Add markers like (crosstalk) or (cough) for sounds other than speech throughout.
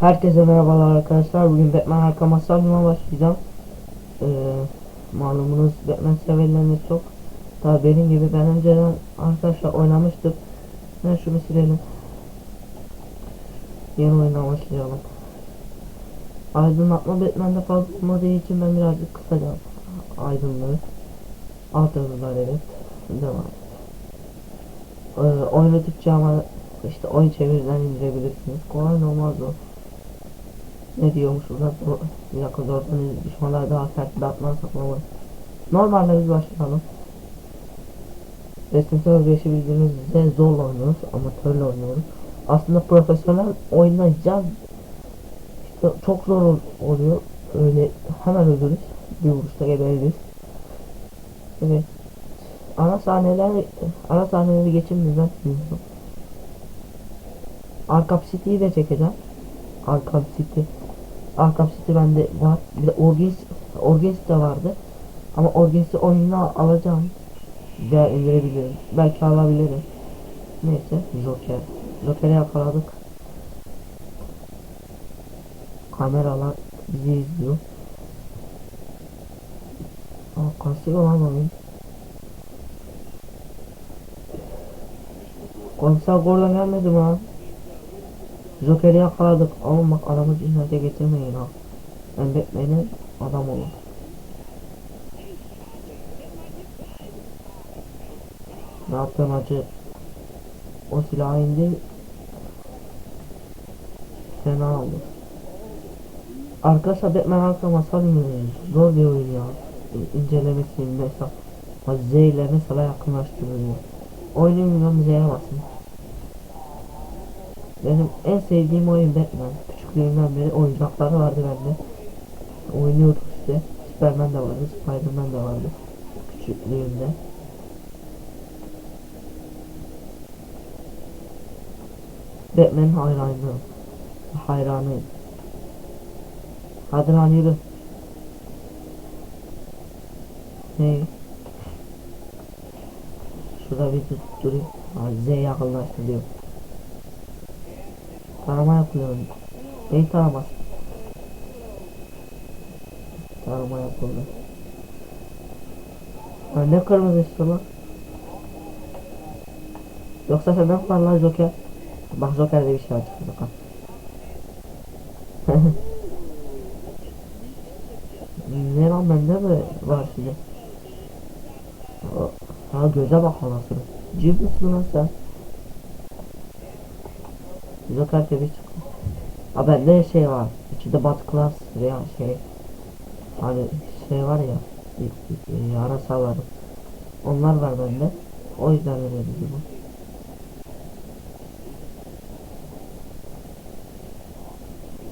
Herkese merhabalar arkadaşlar. Bugün Batman Arkham Asylum'a başlayacağım. Ee, malumunuz Batman severleriniz çok. Tabi benim gibi ben önceden arkadaşlar oynamıştım. Ben şunu silelim. Yeni oyuna başlayalım. Aydınlatma Batman'de fazla olmadığı için ben birazcık kısaca aydınlığı. Alt yazılar evet. Devam. Ee, oynadıkça ama işte oyun çeviriden indirebilirsiniz. Kolay olmaz o. Ne diyormuşuz da bu bir dakika zordan düşmanlar daha sert bir atman saklama. Normalde biz başlayalım. Resimsel özgürlüğü bildiğiniz üzere zorla oynuyoruz, amatörle oynuyoruz. Aslında profesyonel oynayacağız. İşte çok zor ol- oluyor. Öyle hemen ölürüz. Bir vuruşta gebeririz. Evet. Ana sahneler, ana sahneleri geçimizden bilmiyorum. Arkham City'yi de çekeceğim. Arkham City. Arkham City bende var. Bir de Orgins, Orgins de vardı. Ama Orgins'i oyununa alacağım. Veya indirebilirim. Belki alabilirim. Neyse Joker. Joker'i yakaladık. Kameralar bizi izliyor. Aa kasıyor lan oyun. Komiser Gordon gelmedi mi ha? Joker'i yakaladık ama bak adamı cinnete getirmeyin ha. Ben Batman'in adam olun. Ne yaptın acı? O silahı indir. Fena oldu. Arkadaşlar Batman Arkham Asylum zor bir oyun ya. İncelemesi mesela Z ile mesela yakınlaştırılıyor. Oyunu bilmem Z'ye basın. Benim en sevdiğim oyun Batman. Küçüklüğümden beri oyuncakları vardı bende. Oynuyorduk işte. Superman de vardı, Spiderman de vardı. Küçüklüğümde. Batman hayranıyım. Hayranıyım. Hadi lan yürü. Hey. Şurada bir dur- durayım. Ha, Z yakınlaştırıyor. Tarama yapıyorum. Neyi taraması? Tarama yapıldı. Ha, ne kırmızı işte lan? Yoksa sen ne yapar lan Joker? Bak Joker'de bir şey var çıktı bakalım. (laughs) ne lan bende mi var şimdi? Ha göze bak anasını. Cip misin lan sen? Joker gibi çıktı. Ha bende şey var. İçinde Bat Class veya şey. Hani şey var ya. y- y- Yarasalarım. Onlar var bende. O yüzden öyle dedim.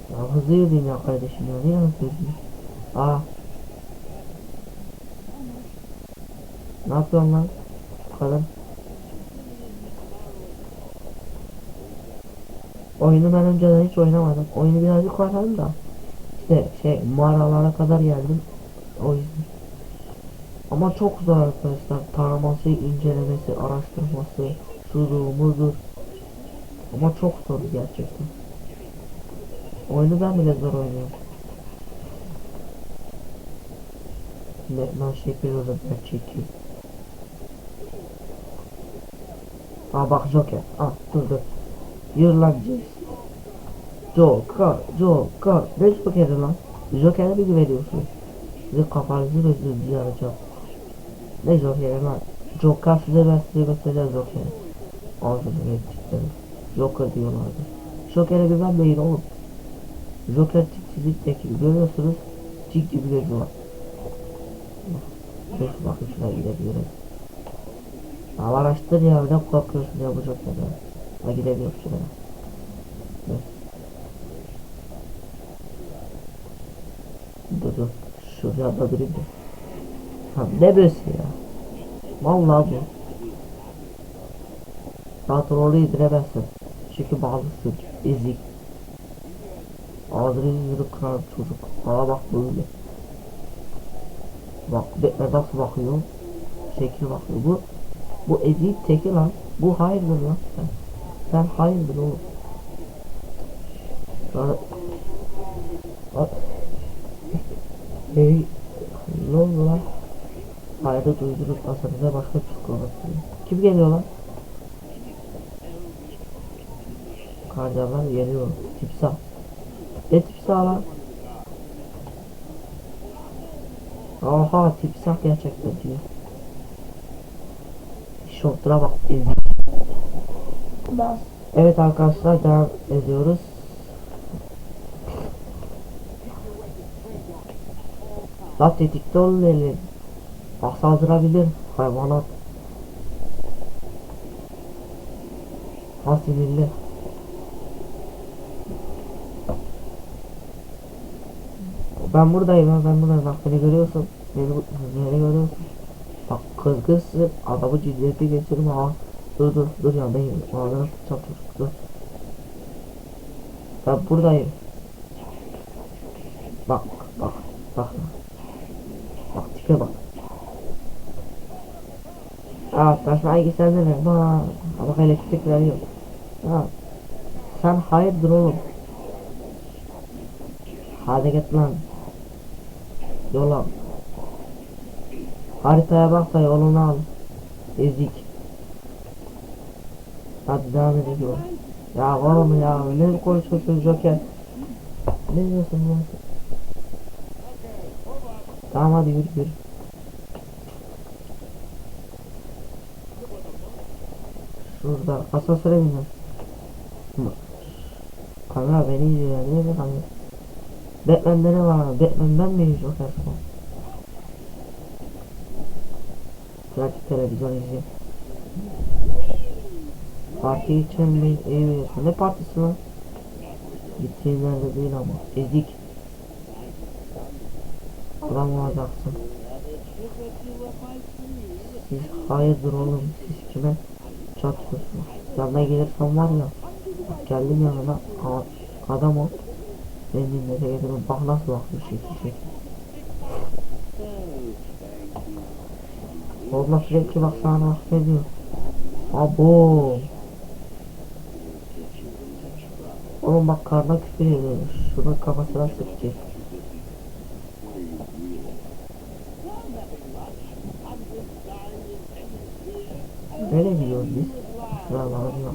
Ya hızlı yürüyün ya kardeşim ya. Niye hızlı yürüyün? Aa. Ne yapıyorsun lan? Bu Oyunu ben önceden hiç oynamadım. Oyunu birazcık oynadım da. İşte şey mağaralara kadar geldim. O yüzden. Ama çok zor arkadaşlar. Taraması, incelemesi, araştırması, şudur budur. Ama çok zor gerçekten. Oyunu ben bile zor oynuyorum. Batman şekil o da ben çekeyim. Aa bak Joker. Aa dur dur. Jace. Joker, Joker. Ne Joker'i lan? Joker'e bir güveniyorsun. Sizi kafanızı gözünüzü yarayacağım. Ne Joker'i lan? Joker size ben size göstereceğim Joker'i. Ağzını yettiklerim. Joker diyorlardı. Joker'e güvenmeyin oğlum. Joker çiftçilik tekil görüyorsunuz. Çift gibi gözü var. Dur bakın şuna gidebilirim. Ama araştır ya ne korkuyorsun ya bu Joker'den. Ha gidemiyorum şuraya. Dur. Dur dur. Şuraya da durayım da. Ha ne böylesi ya. Vallahi bu. Patronu indiremezsin. Çünkü bağlısın. Ezik. Ağzını yüzünü kırar çocuk. Bana bak böyle. Bak be, nasıl bakıyor. Şekil bakıyor. Bu bu ezik teki lan. Bu hayırdır lan sen. Hayırdır oğlum. Hey. Ne oldu lan? Hayırı duydunuz masanıza başka psikolog. Kim geliyor lan? Karcalar geliyor. Tipsa. Ne tipsa lan? Oha tipsa gerçekten diyor. Şortura bak. ezik. Bas. Evet arkadaşlar devam ediyoruz. La tetikte olun eli. Bak saldırabilir hayvanat. Ha sinirli. Ben buradayım ben buradayım bak beni görüyorsun. Beni, beni görüyorsun. Bak kızgınsın adamı ciddiyete geçirim ha. Dur dur dur ya ben ağzına sıçacağım çocuk dur. Ben buradayım. Bak bak bak. Bak tipe bak. Aa taşmaya gitsen de ne? Bak bak elektrik veriyor. Ha. Sen hayırdır oğlum? Hadi git lan. Yola. Haritaya bak da yolunu al. Ezik. Hadi devam ediyorum. Ya oğlum ya ne konuşuyorsun Joker? Ne diyorsun lan? Tamam hadi yürü yürü. Şurada asansöre. Bak. Kamera beni izliyor ya. Niye kamera? Batman'de ne var? Batman'den mi Joker son? Gerçek televizyon izliyor. Parti için iyi biliyorsun. Ne partisi lan? Gittiğin yerde değil ama. Ezik. Adam olacaksın. Siz hayırdır oğlum? Siz kime çatıyorsunuz? Yanına gelirsen var ya. Geldim yanına. Adam ol. Beni dinlete getirin. Bak nasıl bakmış şekil. Oğlum sürekli bak sana nasıl ediyor. Abo. Oğlum bak karnına küfür ediyor. Şunun kafasına sıkacak. Nereye gidiyoruz biz? Şuralara bak.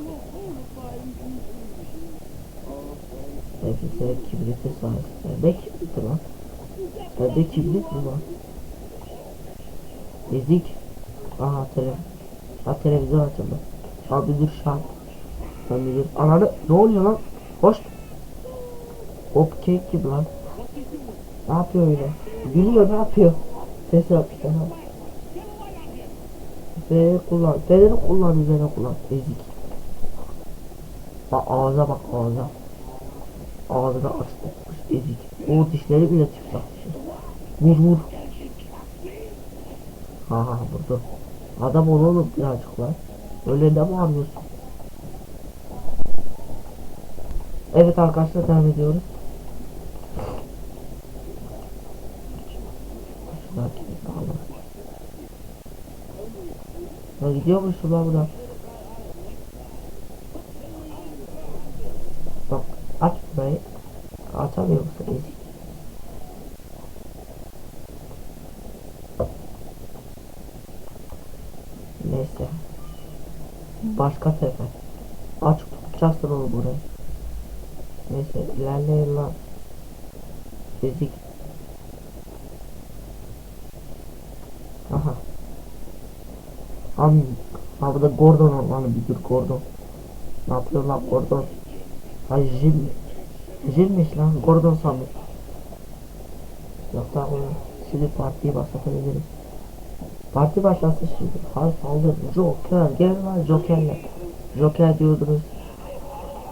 Nefise kibriti sayesinde. Ne kibriti lan? Bende kibrit mi var? Ezik. Aha tele. Ha televizyon açıldı. Abi dur şart. Ben bir Ananı ne oluyor lan? Hoş. Hop cake gibi lan. Ne yapıyor öyle? Gülüyor ne yapıyor? Ses yapıyor. Ha. Feneri kullan. Feneri kullan üzerine kullan. Ezik. Bak ağza bak ağza. Ağzını açtı. Ezik. O dişleri bile çıplak. Vur vur. Ha ha vurdu. Adam onu oğlum birazcık lan. Öyle ne bağırıyorsun? Evet arkadaşlar devam ediyoruz. Ya gidiyormuş şunlar buradan. Bak aç burayı. Açamıyor musun ezik? Neyse. Başka sefer. Aç tutacaksın onu burayı. Neyse ilerleyin lan. Fizik. Aha. Am ha bu da Gordon olmalı bir dur Gordon. Ne yapıyor lan Gordon? Ay Jim. Jim'miş lan Gordon sandım. Yok daha onu şimdi partiyi başlatabilirim. Parti başlasın şimdi. Hadi saldır. Joker gel lan Joker'le. Joker diyordunuz.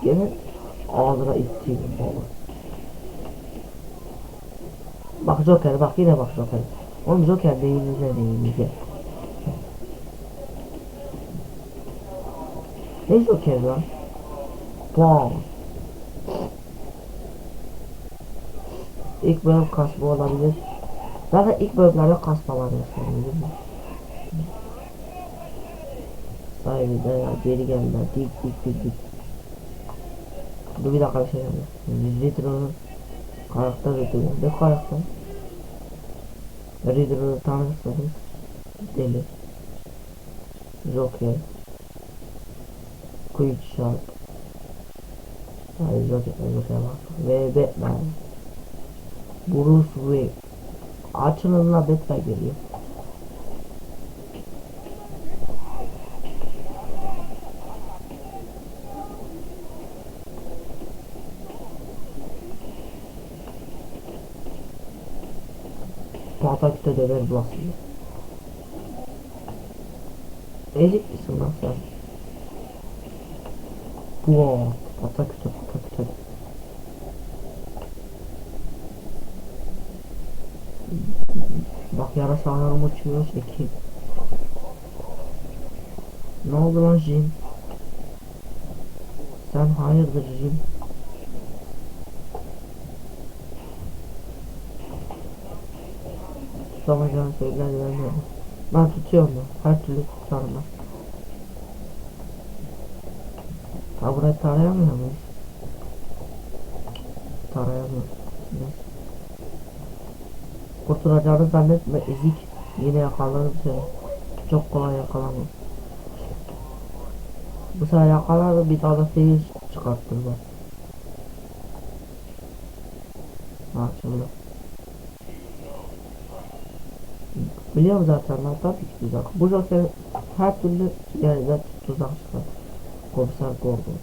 Gelin ağzına ittiğim olur. Bak Joker bak yine bak Joker. Oğlum Joker değil bize değil bize. Ne Joker lan? Wow. İlk bölüm kasma olabilir. Zaten ilk bölümlerde kasmalar yaşanıyor. Sahibi de geri geldiler dik dik dik dik. Dur bir dakika bir şey geldi. Reader'ın karakter ödülü. Ne karakter? Reader'ı tanırsanız deli. Joker. Quick Shark. Hayır Joker, Joker bak. Ve Batman. Bruce Wayne. Açılımla Batman geliyor. Pataküte döver bulasını. Ezik misin lan sen? Bu pataküte pataküte. Bak yarasalarım uçuyor çekeyim. Ne oldu lan Jim? Sen hayırdır Jim? Tutamayacağını söyler vermiyorum. Ben tutuyorum ya. Her türlü tutarım ben. Ha burayı tarayamıyor muyuz? Tarayamıyoruz. Kurtulacağını zannetme ezik. Yine yakalarım seni. Çok kolay yakalamam. Bu sefer yakalarım bir daha da seyir çıkarttım ben. Ha şimdi. Biliyorum zaten lan tabii ki tuzak. Bu Joker her türlü yerden tuzak çıkar. Komiser Gordon.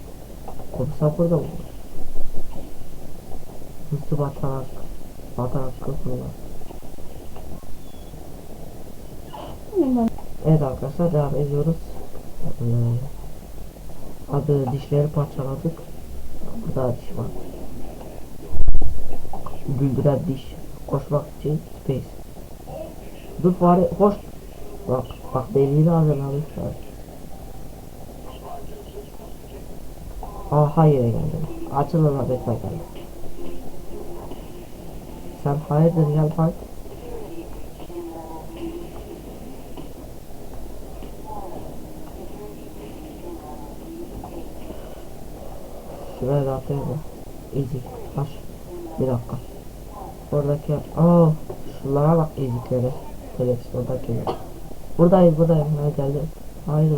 Komiser burada mı? Hızlı batarak, batarak. Bilmem. Evet arkadaşlar devam ediyoruz. Ee, adı dişleri parçaladık. Burada diş var. Güldüren diş. Koşmak için space. Dur fare koş. Bak bak deliğini hazırlamışlar. Aa hayır geldim. Açılın abi geldim. Sen hayırdır gel bak. Şuraya da atayım Ezik. Baş. Bir dakika. Oradaki aa şunlara bak eziklere. Televizyondaki. Buradayım buradayım. Ha geldim. Hayır.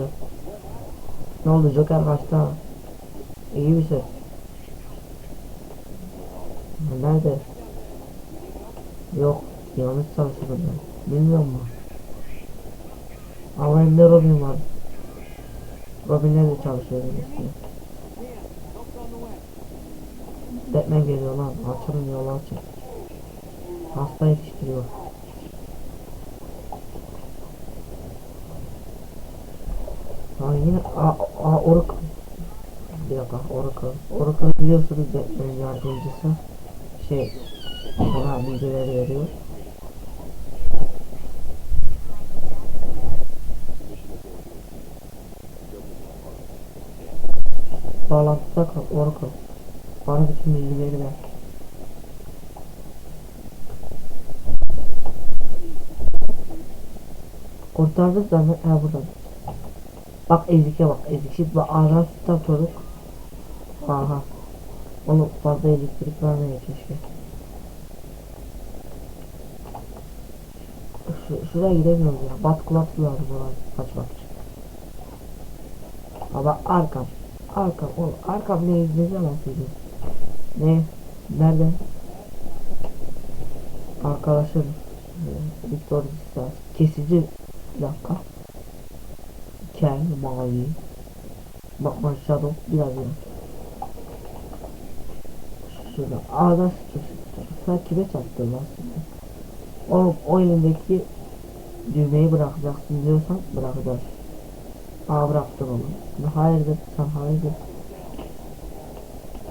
Ne oldu Joker kaçtı ha. İyi misin? Nerede? Yok. Yanlış çalışıyorum ben. Bilmiyorum mu? Ama elimde Robin var. Robin'le de çalışıyorum işte. Batman geliyor lan. Açılın yolu açın. Hasta yetiştiriyor. Ha yine a, a Oracle. Bir dakika Oracle. Oracle biliyorsunuz Batman'in yardımcısı. Şey ona bilgileri veriyor. Bağlantıda kal Oracle. Bana bütün bilgileri ver. Kurtardık zaten. Ha burada. Bak ezike bak ezik. Şimdi bak ağzına tutan çocuk. Aha. Onu fazla elektrik vermeye keşke. Şu, şuraya gidemiyoruz ya. Bat kulak lazım oraya kaçmak için. Ama arkam. Arkam oğlum. Arkam ne izleyeceğim aslında. Ne? Nerede? Arkadaşım. e, Victor Zisas. Kesici. Bir dakika. Kel, mavi. Bakma shadow. Biraz biraz. Şurada. Ağda sıçrası. Sen kime çarptın lan şimdi? Oğlum o elindeki düğmeyi bırakacaksın diyorsan bırakacaksın. Aa bıraktın onu. Hayırdır sen hayırdır.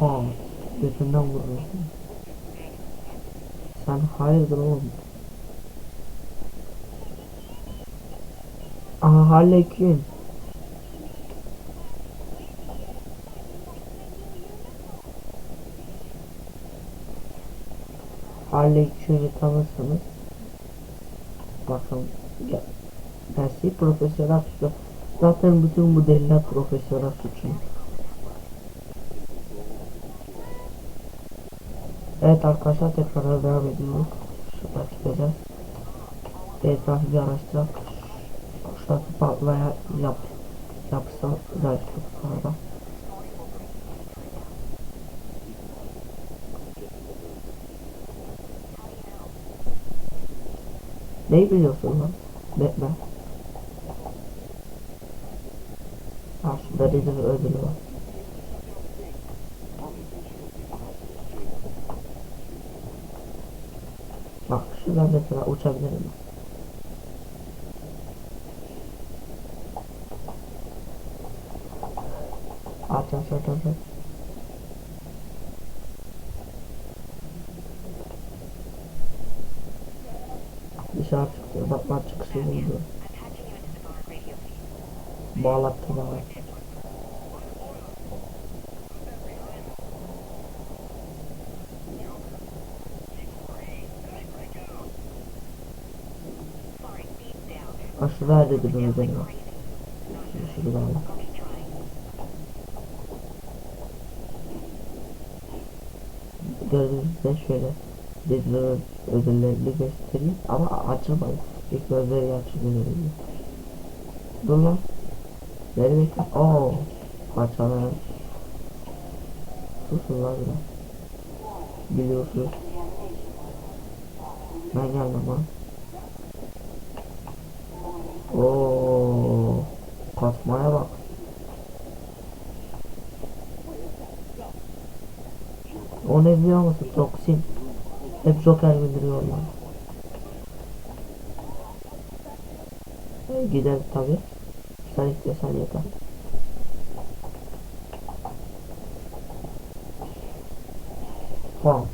Aa götünden vuruyorsun. Sen hayırdır oğlum. Aha Harley Quinn. Harley Quinn'i tanırsanız bakın ya, Messi profesyonel suçlu. Zaten bütün bu deliler profesyonel suçlu. Evet arkadaşlar tekrar devam ediyoruz. Şurada gideceğiz. Etrafı bir araştıralım. Şurada patlaya yap yapsa güzel bu Neyi biliyorsun lan? Ha şurada Riddler ödülü var. Bak şuradan mesela uçabilirim. Aç aç aç aç. aç. Dışarı çıkıyor. Bak bak çıkışı buldu. Bağlattı bağlattı. Aşırı dedi bunu benim. Şurada al. Gördüğünüz gibi şöyle dedilerin ödüllerini göstereyim ama açılmadı. İlk gözleri açılıyor. Dur lan. Beni bekle. Oo. Parçalar. Susun lan biraz. Biliyorsun. Ben geldim lan. Oo, kasmaya bak. O ne biliyor musun? Toksin. Hep Joker bildiriyorlar. Gider tabi. Sen istiyorsan yeter. Tamam.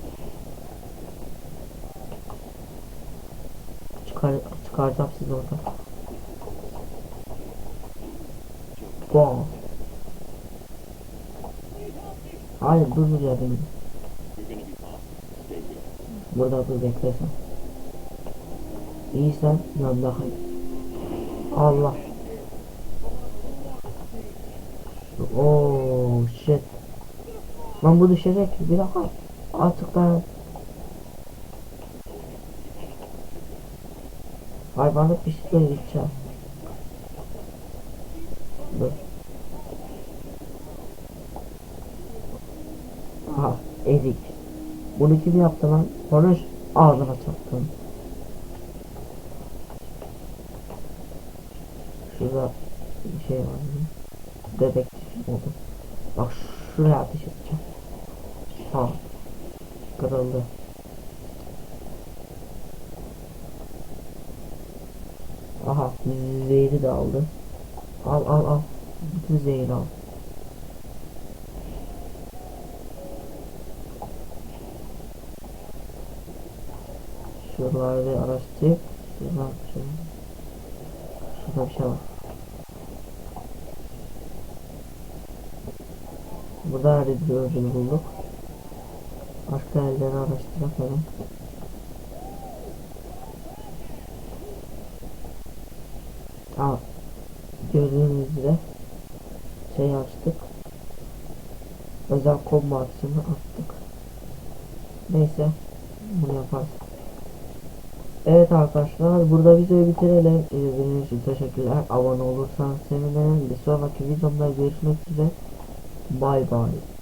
Çıkar, çıkaracağım sizi oradan. Wow. Hayır dur dur ya benim. Burada dur beklesen. İyi sen yanında kal. Allah. Oh shit. Lan bu düşecek. Bir dakika. Artık ben. Hayvanlık bir şey gideceğim. Dur. Aha ezik. Bunu kim yaptı lan? Konuş ağzına çaktım. Şurada bir şey var? Dedektif oldu. Bak şuraya ateş edeceğim. Ha. Kırıldı. Aha zehri de aldı. Al al al. Bütün zehri al. Şuraları bir araştırıp şuradan şöyle. Şurada bir şey var. Burada Virgin'i bulduk. Başka yerleri araştıralım. Aa, gördüğünüz üzere şey açtık. Özel combo aksiyonu attık. Neyse bunu yaparız. Evet arkadaşlar burada videoyu bitirelim. İzlediğiniz için teşekkürler. Abone olursanız sevinirim. Bir sonraki videomda görüşmek üzere. Bye bye.